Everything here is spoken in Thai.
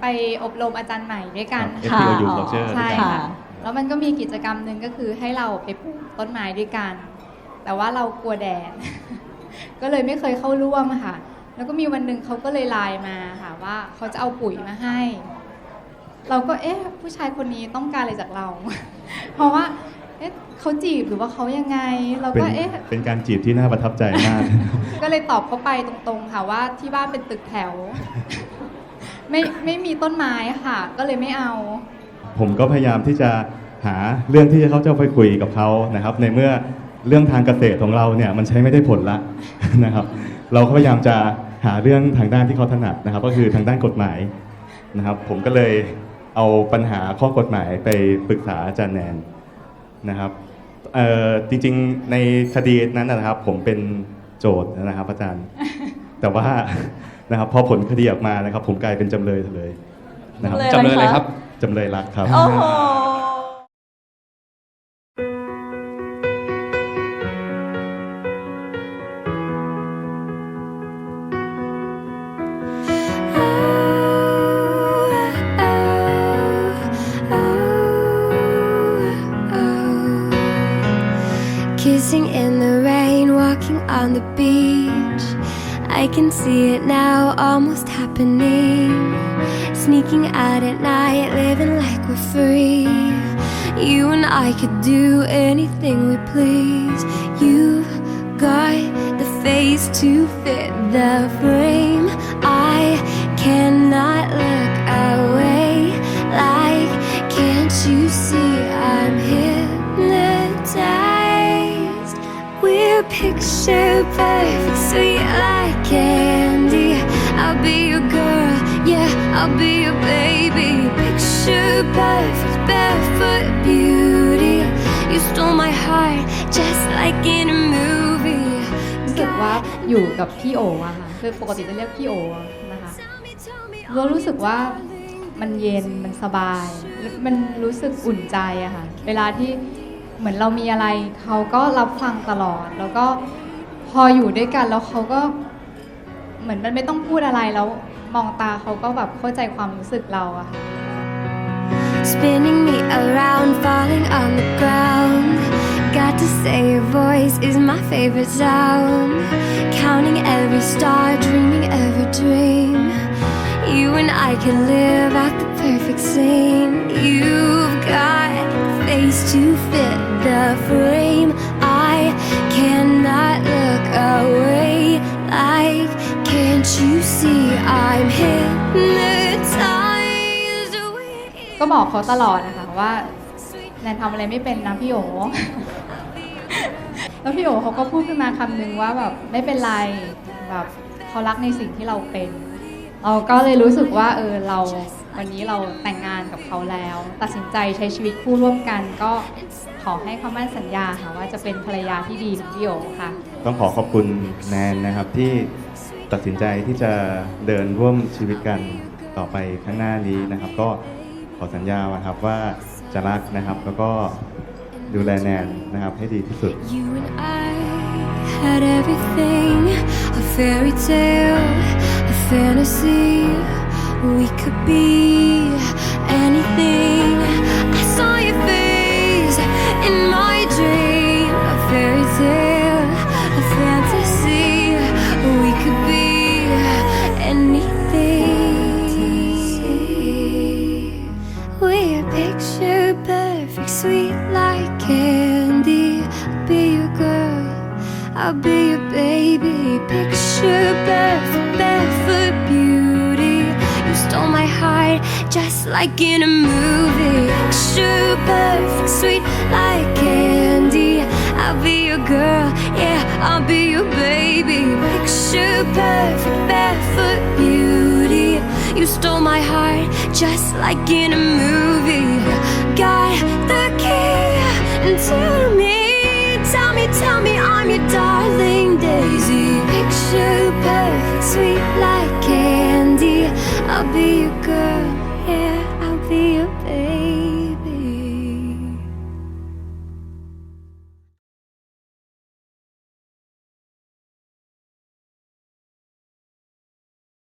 ไปอบรมอาจารย์ใหม่ด้วยกันครับค่ะ FPOU Culture ใช่ด้วยกันค่ะ แล้วมันก็มีกิจกรรมหนึ่งก็คือให้เราไปปลูกต้นไม้ด้วยกัน แต่ว่าเรากลัวแดด ก็เลยไม่เคยเข้าร่วมค่ะ แล้วก็มีวันหนึ่งเขาก็เลยไลน์มาค่ะว่าเขาจะเอาปุ๋ยมาให้ เราก็เอ๊ะผู้ชายคนนี้ต้องการอะไรจากเรา เพราะว่าเอ๊ะเขาจีบหรือว่าเขายังไง เราเป็นก็เอ๊ะ เป็นการจีบที่น่าประทับใจมาก ก็เลยตอบเขาไปตรงๆค่ะว่าที่บ้านเป็นตึกแถว ไม่ไม่มีต้นไม้ค่ะ ก็เลยไม่เอา ผมก็พยายามที่จะหาเรื่องที่เขาจะไปคุยกับเขานะครับ ในเมื่อเรื่องทางเกษตรของเราเนี่ยมันใช้ไม่ได้ผลละนะครับ เราก็พยายามจะหาเรื่องทางด้านที่เขาถนัดนะครับ ก็คือทางด้านกฎหมายนะครับ ผมก็เลยเอาปัญหาข้อกฎหมายไปปรึกษาอาจารย์แนนนะครับจริงๆในคดีนั้นนะครับ ผมเป็นโจทย์นะครับอาจารย์ แต่ว่า นะครับพอผลคดีออกมานะครับ ผมกลายเป็นจำเลยเลยนะครับจำเลยอะไรครับ จำเลยรักครับ โอ้โห I can see it now, almost happening. Sneaking out at night, living like we're free. You and I could do anything we please. You got the face to fit the frame. I cannot look away. Like, can't you see I'm hypnotized? We're picture perfect, sweet like candy. I'll be your girl, yeah, I'll be your baby. Picture perfect, barefoot beauty. You stole my heart just like in a movie. รู้สึกว่าอยู่กับพี่โออะค่ะคือปกติจะเรียกพี่โอนะคะเรารู้สึกว่ามันเย็นมันสบาย มันรู้สึกอุ่นใจอะค่ะเวลาที่เหมือนเรามีอะไร เขาก็รับฟังตลอด แล้วก็พออยู่ด้วยกันแล้วเขาก็ เหมือนมันไม่ต้องพูดอะไรแล้วมองตาเขาก็แบบเข้าใจความรู้สึกเราอะค่ะ Spinning me around, falling on the ground. Got to say, your voice is my favorite sound. Counting every star, dreaming every dream. You and I can live out the perfect scene. You've got face to fit the frame. See I'm hypnotized? with ก็บอกเขาตลอดนะคะว่าแนนทำอะไรไม่เป็นนะพี่โอแล้วพี่โอเขาก็พูดขึ้นมาคำนึงว่าแบบไม่เป็นไรแบบเขารักในสิ่งที่เราเป็น เราก็เลยรู้สึกว่าเออเราวันนี้เราแต่งงานกับเขาแล้ว ตัดสินใจใช้ชีวิตคู่ร่วมกัน ก็ขอให้คำมั่นสัญญาค่ะว่าจะเป็นภรรยาที่ดีของพี่โอค่ะ ต้องขอขอบคุณแนนนะครับที่ ตัดสินใจที่จะเดินร่วมชีวิตกันต่อไปข้างหน้านี้นะครับ ก็ขอสัญญาว่าครับว่าจะรักนะครับ แล้วก็ดูแลแนนนะครับให้ดีที่สุด had everything a fairy tale, a fantasy. We could be anything. I'll be your baby. Picture perfect, barefoot beauty. You stole my heart just like in a movie. Picture perfect, sweet like candy. I'll be your girl, yeah, I'll be your baby. Picture perfect, barefoot beauty. You stole my heart just like in a movie. Got the key to me. Tell me, tell me I'm your darling Daisy. Picture perfect, sweet like candy. I'll be your girl.